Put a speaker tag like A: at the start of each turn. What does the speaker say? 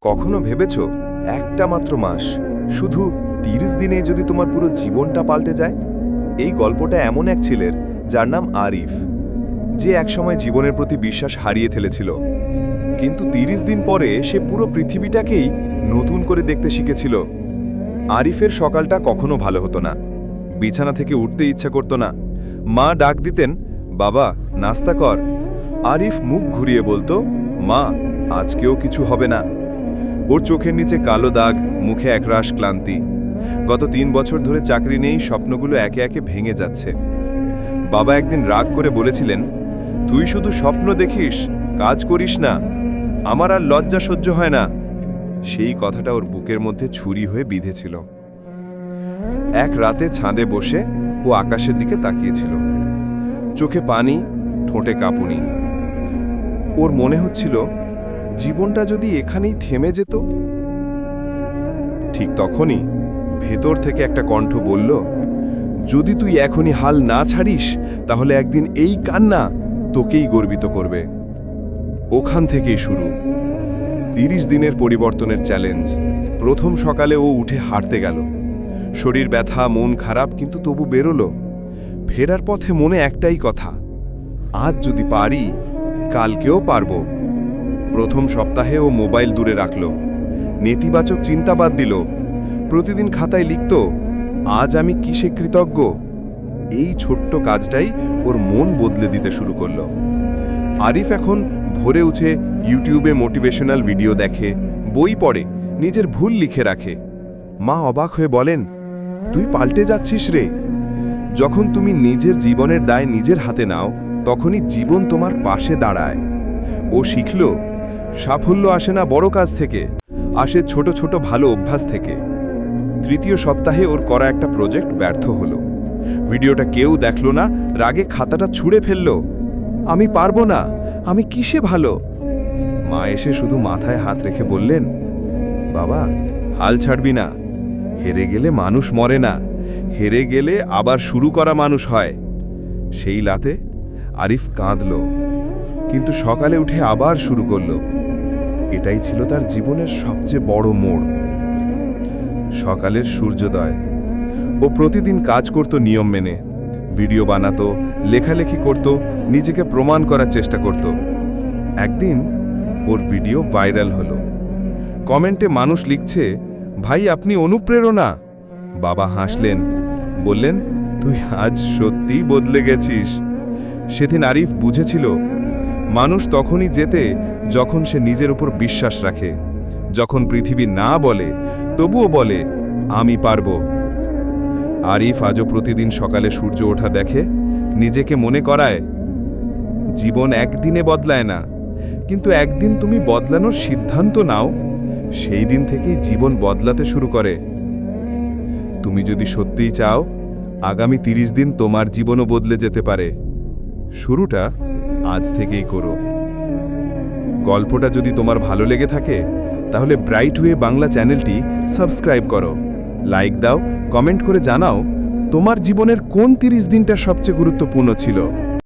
A: কখনো ভেবেছ একটা মাত্র মাস, শুধু তিরিশ দিনে যদি তোমার পুরো জীবনটা পাল্টে যায়? এই গল্পটা এমন এক ছেলের, যার নাম আরিফ। যে একসময় জীবনের প্রতি বিশ্বাস হারিয়ে ফেলেছিল। কিন্তু তিরিশ দিন পরে সে পুরো পৃথিবীটাকেই নতুন করে দেখতে শিখেছিল। আরিফের সকালটা কখনো ভালো হতো না। বিছানা থেকে উঠতে ইচ্ছা করতো না। মা ডাক দিতেন, বাবা, নাস্তা কর। আরিফ মুখ ঘুরিয়ে বলতো, মা, আজকেও কিছু হবে না। ওর চোখের নিচে কালো দাগ, মুখে একরাশ ক্লান্তি। গত তিন বছর ধরে চাকরি নেই, স্বপ্নগুলো একে একে ভেঙে যাচ্ছে। বাবা একদিন রাগ করে বলেছিলেন, তুই শুধু স্বপ্ন দেখিস, কাজ করিস না, আমার আর লজ্জা সহ্য হয় না। সেই কথাটা ওর বুকের মধ্যে ছুরি হয়ে বিঁধেছিল। এক রাতে ছাদে বসে ও আকাশের দিকে তাকিয়েছিল। চোখে পানি, ঠোঁটে কাঁপুনি। ওর মনে হচ্ছিল জীবনটা যদি এখানেই থেমে যেত? ঠিক তখনই ভেতর থেকে একটা কণ্ঠ বলল, যদি তুই এখনই হাল না ছাড়িস, তাহলে একদিন এই কান্না তোকেই গর্বিত করবে। ওখান থেকেই শুরু। তিরিশ দিনের পরিবর্তনের চ্যালেঞ্জ প্রথম সকালে ও উঠে হাঁটতে গেল। শরীর ব্যথা, মন খারাপ, কিন্তু তবু বেরোলো। ফেরার পথে মনে একটাই কথা, আজ যদি পারি, কালকেও পারব। প্রথম সপ্তাহে ও মোবাইল দূরে রাখল। নেতিবাচক চিন্তা বাদ দিল। প্রতিদিন খাতায় লিখত, আজ আমি কিসে কৃতজ্ঞ? এই ছোট্ট কাজটাই ওর মন বদলে দিতে শুরু করল। আরিফ এখন ভোরে উঠে ইউটিউবে মোটিভেশনাল ভিডিও দেখে, বই পড়ে, নিজের ভুল লিখে রাখে। মা অবাক হয়ে বলেন, তুই পাল্টে যাচ্ছিস রে। যখন তুমি নিজের জীবনের দায় নিজের হাতে নাও, তখনই জীবন তোমার পাশে দাঁড়ায়। ও শিখল সাফল্য আসে না বড় কাজ থেকে, আসে ছোট ছোট ভালো অভ্যাস থেকে। তৃতীয় সপ্তাহে ওর করা একটা প্রজেক্ট ব্যর্থ হলো। ভিডিওটা কেউ দেখল না, রাগে খাতাটা ছুঁড়ে ফেলল। আমি পারব না, আমি কিসে ভালো? মা এসে শুধু মাথায় হাত রেখে বললেন, বাবা, হাল ছাড়বি না। হেরে গেলে মানুষ মরে না। হেরে গেলে আবার শুরু করা মানুষ হয়। সেই লাতে আরিফ কাঁদল, কিন্তু সকালে উঠে আবার শুরু করল। এটাই ছিল তার জীবনের সবচেয়ে বড় মোড়। সকালের সূর্যোদয়। ও প্রতিদিন কাজ করত নিয়ম মেনে। ভিডিও বানাতো, লেখালেখি করত, নিজেকে প্রমাণ করার চেষ্টা করত। একদিন ওর ভিডিও ভাইরাল হলো। কমেন্টে মানুষ লিখছে, ভাই, আপনি অনুপ্রেরণা। বাবা হাসলেন, বললেন, তুই আজ সত্যিই বদলে গেছিস। সেদিন আরিফ বুঝেছিল, মানুষ তখনই যেতে যখন সে নিজের উপর বিশ্বাস রাখে, যখন পৃথিবী না বলে, তবুও বলে, আমি পারব। আরিফ আজও প্রতিদিন সকালে সূর্য ওঠা দেখে, নিজেকে মনে করায়, জীবন একদিনে বদলায় না, কিন্তু একদিন তুমি বদলানোর সিদ্ধান্ত নাও, সেই দিন থেকেই জীবন বদলাতে শুরু করে। তুমি যদি সত্যিই চাও, আগামী তিরিশ দিন তোমার জীবনও বদলে যেতে পারে। শুরুটা আজ থেকেই করো। গল্পটা যদি তোমার ভালো লেগে থাকে, তাহলে ব্রাইট ওয়ে বাংলা চ্যানেলটি সাবস্ক্রাইব করো। লাইক দাও, কমেন্ট করে জানাও, তোমার জীবনের কোন তিরিশ দিনটা সবচেয়ে গুরুত্বপূর্ণ ছিল।